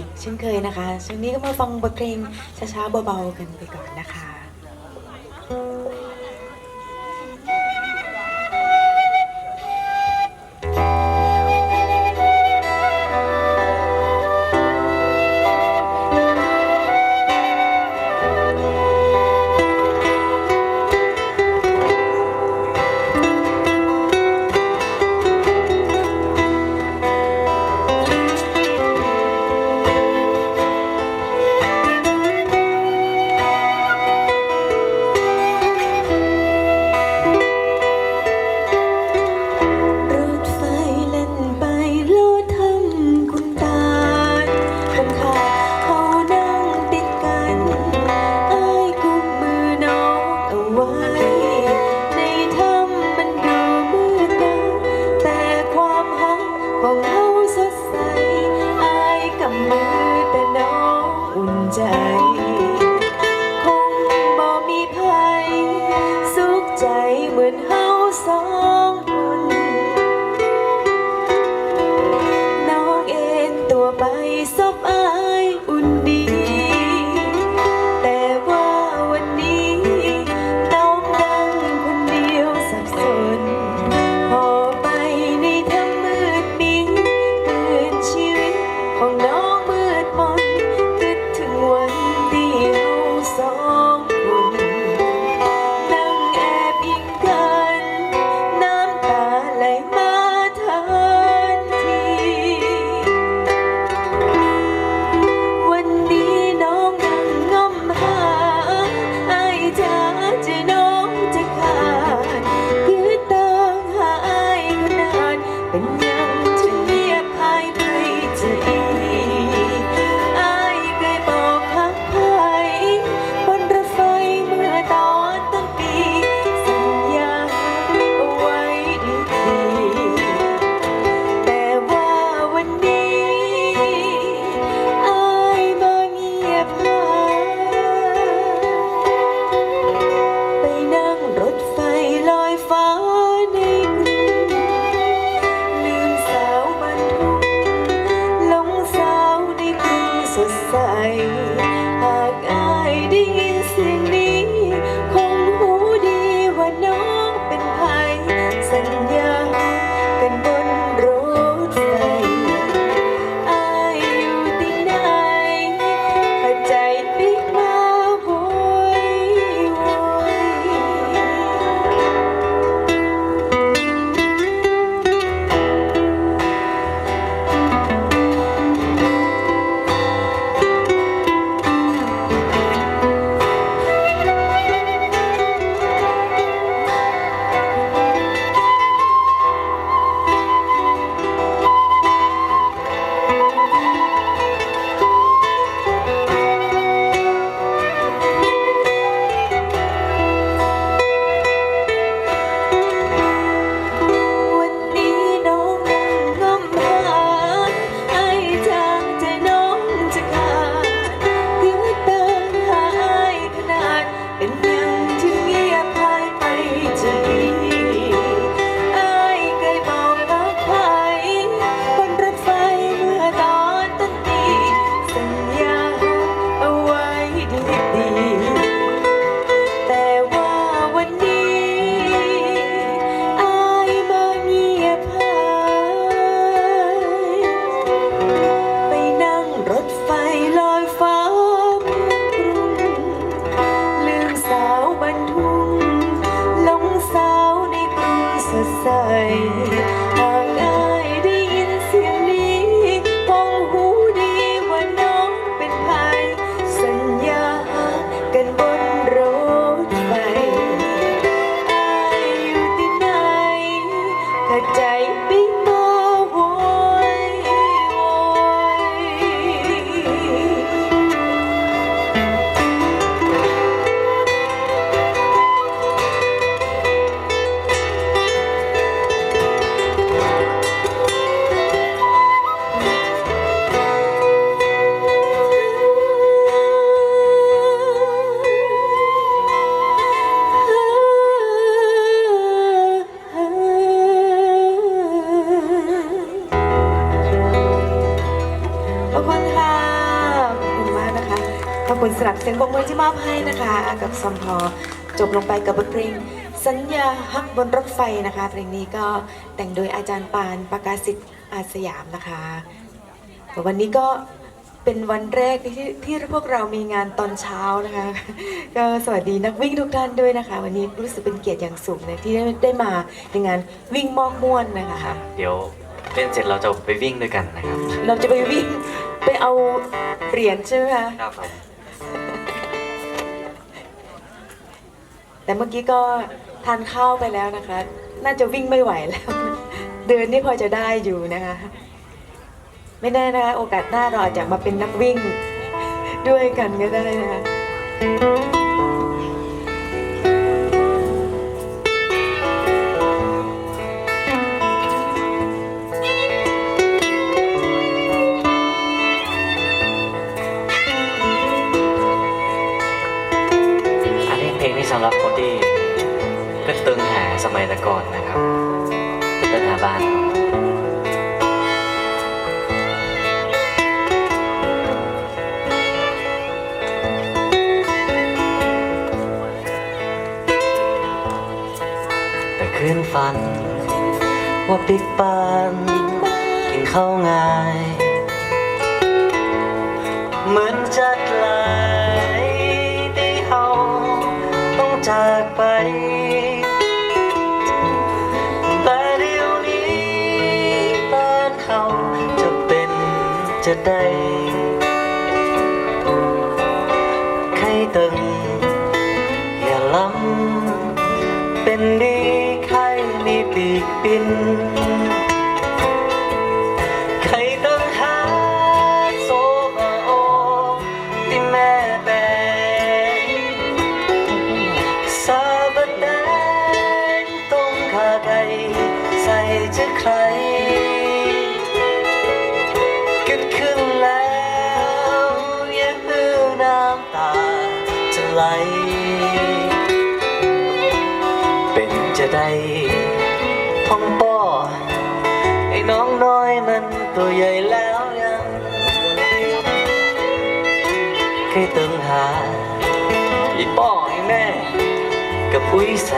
อีกเช่นเคยนะคะช่วงนี้ก็มาฟังบทเพลงช้าๆเบาๆกันไปก่อนนะคะ คุณสำหรับเสียงปรบมือที่มอบให้นะคะ กับซอมพอจบลงไปกับบทเพลงสัญญาฮักบนรถไฟนะคะเพลงนี้ก็แต่งโดยอาจารย์ปานประกาศสิทธิ์อาสยามนะคะวันนี้ก็เป็นวันแรกที่ที่พวกเรามีงานตอนเช้านะคะ ก็สวัสดีนักวิ่งทุกท่านด้วยนะคะ วันนี้รู้สึกเป็นเกียรติอย่างสูงเลยที่ได้ได้มาในงานวิ่งมอกม่วนนะคะครับเดี๋ยวเล่นเสร็จเราจะไปวิ่งด้วยกันนะครับ เราจะไปวิ่งไปเอาเหรียญใช่ไหมคะครับ แต่เมื่อกี้ก็ทานข้าวไปแล้วนะคะ น่าจะวิ่งไม่ไหวแล้ว เดินนี่พอจะได้อยู่นะคะ ไม่แน่นะคะโอกาสหน้าเราอาจจะมาเป็นนักวิ่งด้วยกันก็ได้นะคะ ฝัน ว่าปิ๊กปานกินข้าวง่าย เหมือนจะไกลที่เฮาต้องจากไปแต่เดี๋ยวนี้บ้านเขาจะเป็นจะได้ใครตึง ปีกบิน ใครต้งหาโซบาโอที่แม่แปลซาบะแดงต้มขาไก่ใส่จะใครกิดขึ้นแล้วอย่าฮือน้ำตาจะไหล เป็นจะได้ พ่องปอไอ้น้องน้อยมันตัวใหญ่แล้วยังเคยตึงหาอีป่อไอ้แม่กับอุ้ยแส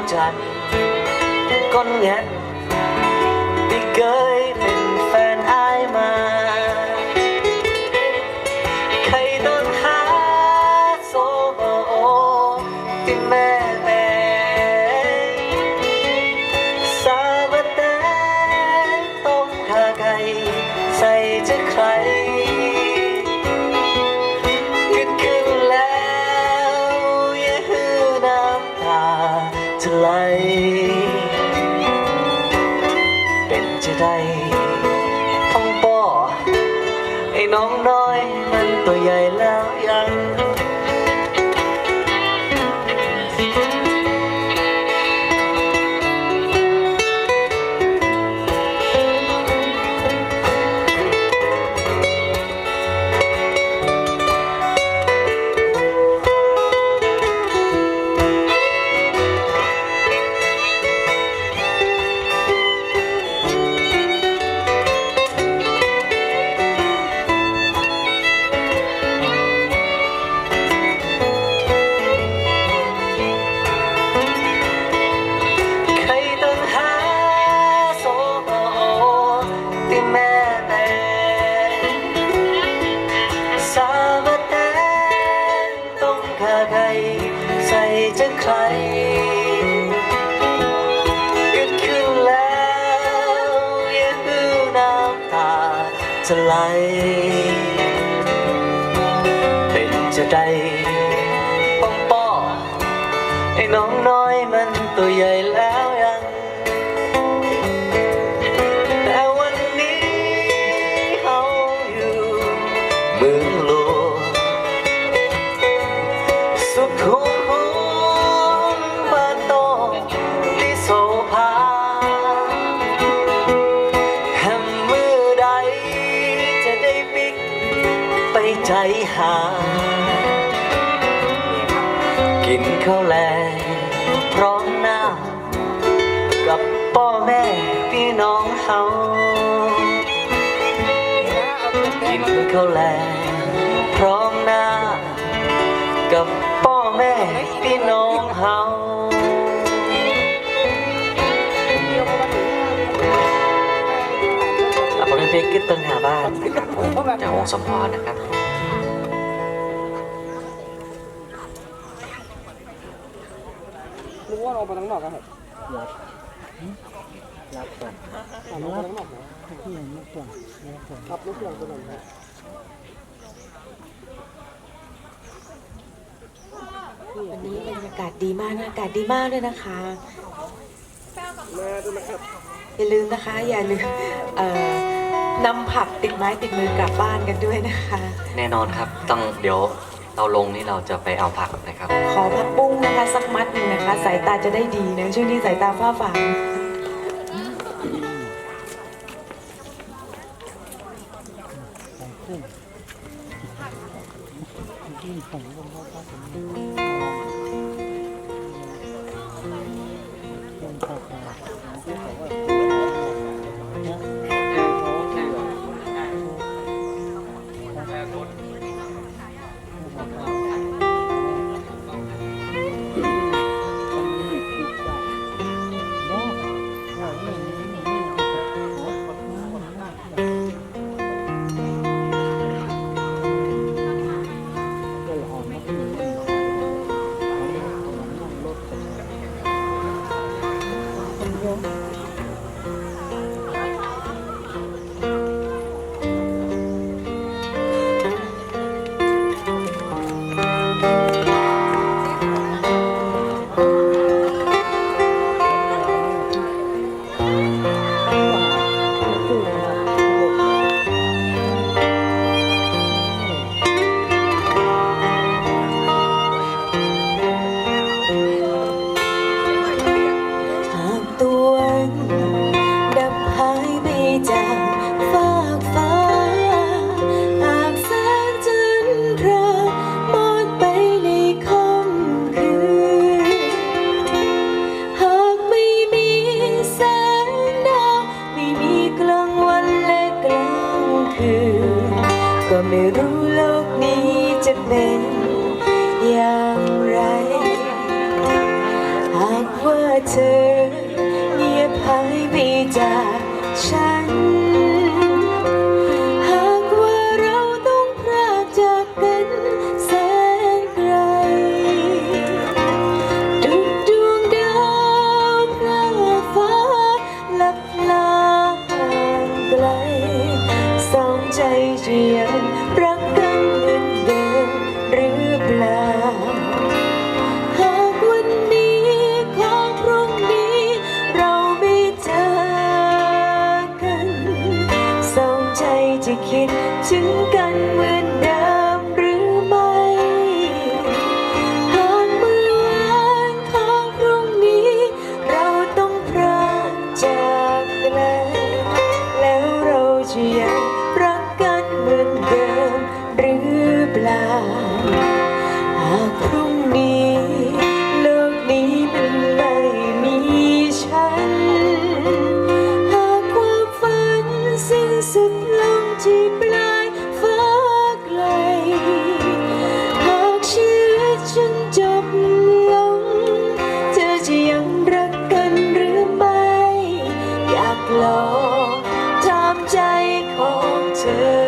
และน้องจันก้นแง ท้องป่อไอ้น้องน้อยมันตัวใหญ่ ไอ้น้องน้อยมันตัวใหญ่แล้วยัง แต่วันนี้เขาอยู่เมืองหลวงสุดหัวบ้านโตที่โซภาแห่งมือใดจะได้ปีกไปใจหา กินข้าวแลง น้องเฮากินข้าวแลพร้อมหน้า กับพ่อแม่พี่น้องเฮาอะผมเป็นเพลงขึ้นต้นหาบ้านนะครับผมจากวงสมพรนะครับนึกว่าเราไปทั้งหมอกกันเหรอ รับก่อนถามว่าไปทั้งหมอกเหรอที่ยังไม่ส่งไม่ส่งรับลูกเสียงตัวหนึ่งครับวันนี้บรรยากาศดีมากนะอากาศดีมากเลยนะคะแม่ด้วยนะครับ อย่าลืมนะคะอย่าลืมเอ่อนำผักติดไม้ติดมือกลับบ้านกันด้วยนะคะ แน่นอนครับต้องเดี๋ยวเราลงนี่เราจะไปเอาผักนะครับ ขอผักบุ้งนะคะสักมัดหนึ่งนะคะ สายตาจะได้ดีนะช่วงนี้สายตาฝ้าฟาง tell.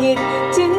Chia